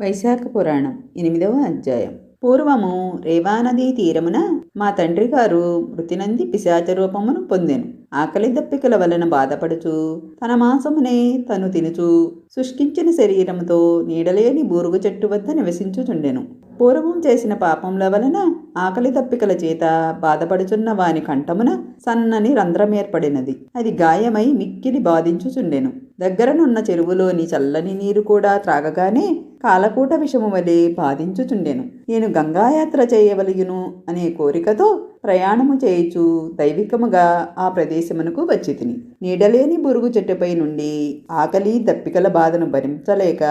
వైశాఖ పురాణం ఎనిమిదవ అధ్యాయం. పూర్వము రేవానదీ తీరమున మా తండ్రి గారు మృతినంది పిశాచ రూపమును పొందెను. ఆకలి దప్పికల వలన బాధపడుచు తన మాంసమునే తను తినుచు శుష్కించిన శరీరముతో నీడలేని బూరుగు చెట్టు వద్ద నివసించుచుండెను. పూర్వం చేసిన పాపముల వలన ఆకలి దప్పికల చేత బాధపడుచున్న వాని కంఠమున సన్నని రంధ్రం ఏర్పడినది. అది గాయమై మిక్కిలి బాధించుచుండెను. దగ్గరనున్న చెరువులోని చల్లని నీరు కూడా త్రాగగానే కాలకూట విషము వలె బాధించుచుండెను నేను గంగాయాత్ర చేయవలయును అనే కోరికతో ప్రయాణము చేయుచు దైవికముగా ఆ ప్రదేశమునకు వచ్చి తిని నీడలేని బురుగు చెట్టుపై నుండి ఆకలి దప్పికల బాధను భరించలేక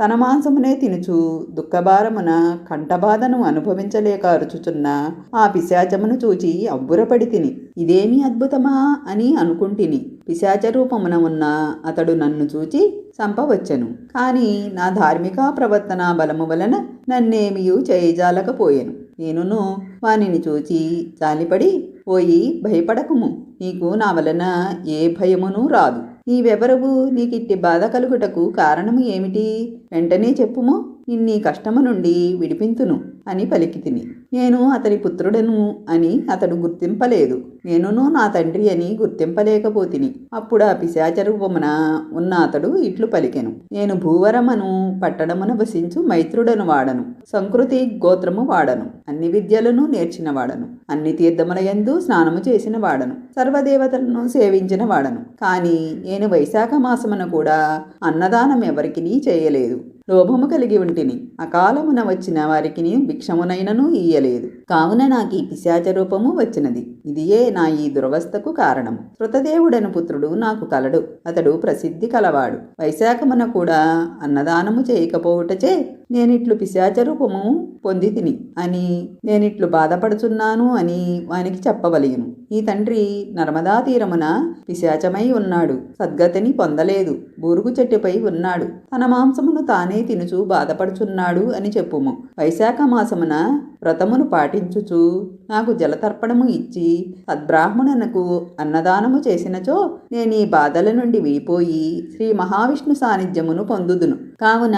తన మాంసమునే తినుచు దుఃఖభారమున కంఠబాధను అనుభవించలేక అరుచుచున్న ఆ పిశాచమును చూచి అబ్బురపడి తిని ఇదేమి అద్భుతమా అని అనుకుంటిని. పిశాచ రూపమున ఉన్న అతడు నన్ను చూచి చంపవచ్చెను. కానీ నా ధార్మిక ప్రవర్తన బలము వలన నన్నేమియూ చేయజాలకపోయాను. నేనును వానిని చూచి జాలిపడి పోయి భయపడకుము. నీకు నా వలన ఏ భయమును రాదు. నీవెవరవు? నీకిట్టి బాధ కలుగుటకు కారణము ఏమిటి? వెంటనే చెప్పుము. ఇన్ని కష్టము నుండి విడిపింతును అని పలికి తిని. నేను అతని పుత్రుడను అని అతడు గుర్తింపలేదు. నేనును నా తండ్రి అని గుర్తింపలేకపోతిని. అప్పుడు ఆ పిశాచ రూపమున ఉన్న అతడు ఇట్లు పలికెను. నేను భూవరమను పట్టణమున వసించు మైత్రుడను వాడను. సంకృతి గోత్రము వాడను. అన్ని విద్యలను నేర్చిన వాడను. అన్ని తీర్థముల యందు స్నానము చేసిన వాడను. సర్వదేవతలను సేవించిన వాడను. కానీ నేను వైశాఖ మాసమున కూడా అన్నదానం ఎవరికి చేయలేదు. లోభము కలిగి ఉంటిని. అకాలమున వచ్చిన వారికి భిక్షమునైనను ఇయ్యలేదు. కావున నాకు ఈ పిశాచ రూపము వచ్చినది. ఇదియే నా ఈ దురవస్థకు కారణము. శృతదేవుడను పుత్రుడు నాకు కలడు. అతడు ప్రసిద్ధి కలవాడు. వైశాఖమున కూడా అన్నదానము చేయకపోవుటచే నేనిట్లు పిశాచ రూపము పొంది తిని అని నేనిట్లు బాధపడుచున్నాను అని వానికి చెప్పవలయును ఈ తండ్రి నర్మదా తీరమున పిశాచమై ఉన్నాడు. సద్గతిని పొందలేదు. బూరుగు చెట్టుపై ఉన్నాడు. తన మాంసమును తానే తినుచు బాధపడుచున్నాడు అని చెప్పుము. వైశాఖ మాసమున వ్రతమును పాటించుచు నాకు జలతర్పణము ఇచ్చి సద్బ్రాహ్మణునకు అన్నదానము చేసినచో నేను ఈ బాధల నుండి విడిపోయి శ్రీ మహావిష్ణు సాన్నిధ్యమును పొందుదును. కావున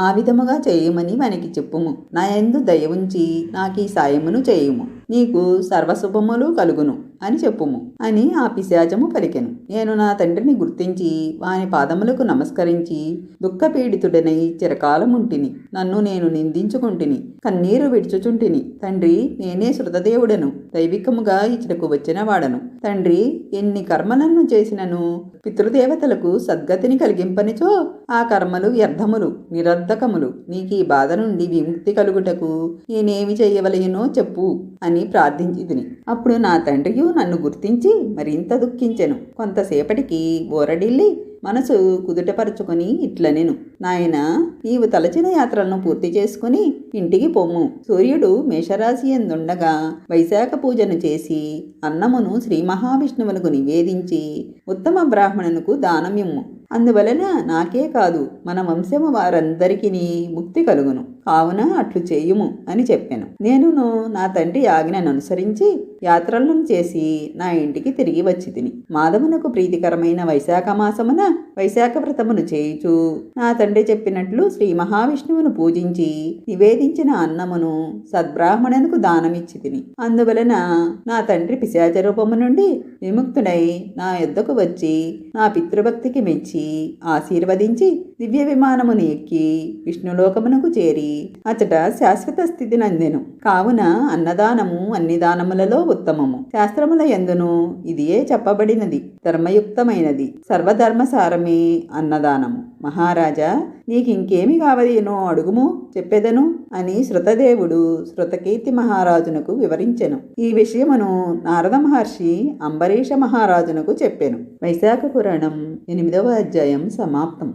ఆ విధముగా చేయమని మనకి చెప్పుము. నా ఎందు దయ ఉంచి నాకు ఈ సాయమును చేయుము. నీకు సర్వశుభములు కలుగును అని చెప్పుము. అని ఆ పిశాచము పలికెను. నేను నా తండ్రిని గుర్తించి వాని పాదములకు నమస్కరించి దుఃఖపీడితుడనై చిరకాలముంటిని. నన్ను నేను నిందించుకుంటుని కన్నీరు విడుచుచుంటిని. తండ్రి నేనే శృతదేవుడను దైవికముగా ఇచ్చటకు వచ్చిన వాడను తండ్రి ఎన్ని కర్మలను చేసినను పితృదేవతలకు సద్గతిని కలిగింపనిచో ఆ కర్మలు వ్యర్థములు నిరర్ధకములు. నీకు ఈ బాధ నుండి విముక్తి కలుగుటకు నేనేమి చేయవలయనో చెప్పు అని అని ప్రార్థించితిని అప్పుడు నా తండ్రియు నన్ను గుర్తించి మరింత దుఃఖించెను. కొంతసేపటికి బోరడిల్లి మనసు కుదుటపరుచుకొని ఇట్లనెను. నాయన నీవు తలచిన యాత్రలను పూర్తి చేసుకుని ఇంటికి పొమ్ము. సూర్యుడు మేషరాశి ఎందుండగా వైశాఖ పూజను చేసి అన్నమును శ్రీ మహావిష్ణువులకు నివేదించి ఉత్తమ బ్రాహ్మణునకు దానమిమ్ము. అందువలన నాకే కాదు మన వంశము వారందరికీ ముక్తి కలుగును. కావున అట్లు చేయుము అని చెప్పాను. నేనును నా తండ్రి ఆజ్ఞను అనుసరించి యాత్రలను చేసి నా ఇంటికి తిరిగి వచ్చి తిని మాధవునకు ప్రీతికరమైన వైశాఖ మాసమున వైశాఖ వ్రతమును చేయుచు నా తండ్రి చెప్పినట్లు శ్రీ మహావిష్ణువును పూజించి నివేదించిన అన్నమును సద్బ్రాహ్మణునకు దానమిచ్చి తిని అందువలన నా తండ్రి పిశాచ రూపము నుండి విముక్తుడై నా యొద్దకు వచ్చి నా పితృభక్తికి మెచ్చి ఆశీర్వదించి దివ్య విమానమును ఎక్కి విష్ణులోకమునకు చేరి అచట శాశ్వత స్థితి నందెను. కావున అన్నదానము అన్ని దానములలో ఉత్తమము. శాస్త్రముల ఎందును ఇదియే చెప్పబడినది. ధర్మయుక్తమైనది. సర్వధర్మసారమే అన్నదానము. మహారాజా నీకింకేమి కావలేనో అడుగుము? చెప్పెదను అని శృతదేవుడు శృతకీర్తి మహారాజునకు వివరించెను. ఈ విషయమును నారద మహర్షి అంబరీష మహారాజునకు చెప్పెను. వైశాఖ పురాణం ఎనిమిదవ అధ్యాయం సమాప్తం